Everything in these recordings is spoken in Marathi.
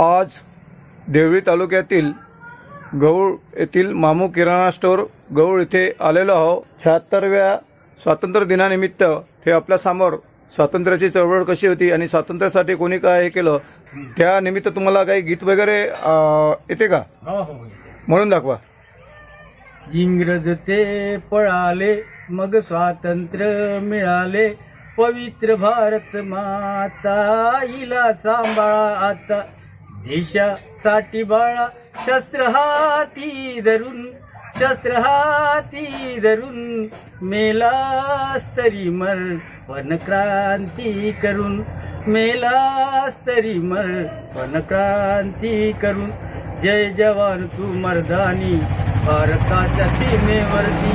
देवळी तालुक्यातील गौळ येथील मामू किराणा स्टोअर गौळ इथे आलेलो आहो शहात्तरव्या स्वातंत्र्य दिनानिमित्त हे आपल्यासमोर स्वातंत्र्याची चळवळ कशी होती आणि स्वातंत्र्यासाठी कोणी काय हे केलं त्या निमित्त तुम्हाला काही गीत वगैरे येते का? हो हो. म्हणून दाखवा. इंग्रज ते पळाले मग स्वातंत्र्य मिळाले. पवित्र भारत माता हिला सांभाळा आता. देशासाठी बाळा शस्त्र हाती धरून शस्त्र हाती धरून मेलास तरी मर वनक्रांती क्रांती करून मेलास तरी मर वनक्रांती क्रांती करून. जय जवान तू मर्दानी भारताच्या सीमेवरती.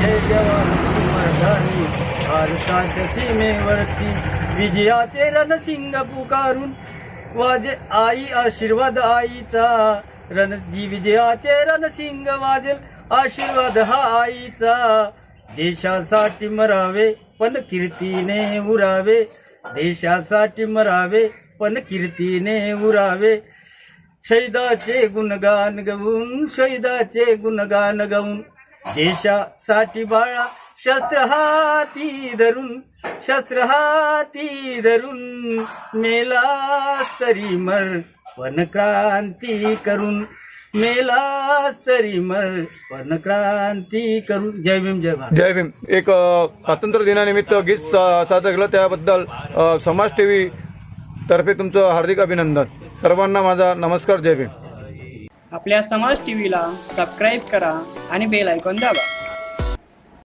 जय जवान तू मर्दानी भारताच्या सीमेवरती. विजयाचे रणसिंग पुकारून वाजे आई आशीर्वाद आईचा. रण विजयाचे रणसिंग वाजेल आशीर्वाद हा आईचा. देशासाठी मरावे पण कीर्तीने उरावे. देशासाठी मरावे पण कीर्तीने उरावे. शैदाचे गुणगान गाऊन शैदाचे गुणगान गाऊन. देशासाठी बाळा शस्त्र हाती धरून शस्त्र हाती धरून मेला तरी मर पण क्रांती करून मेला तरी मर पण क्रांती करून जय भीम जय भारत. जय भीम. एक स्वातंत्र्य दिनानिमित्त गीत सा- सादर केलं. त्याबद्दल अ, समाज टी व्ही तर्फे तुमचं हार्दिक अभिनंदन. सर्वांना माझा नमस्कार. जय भीम. आपल्या समाज टीव्हीला सबस्क्राईब करा आणि बेल आयकॉन दाबा.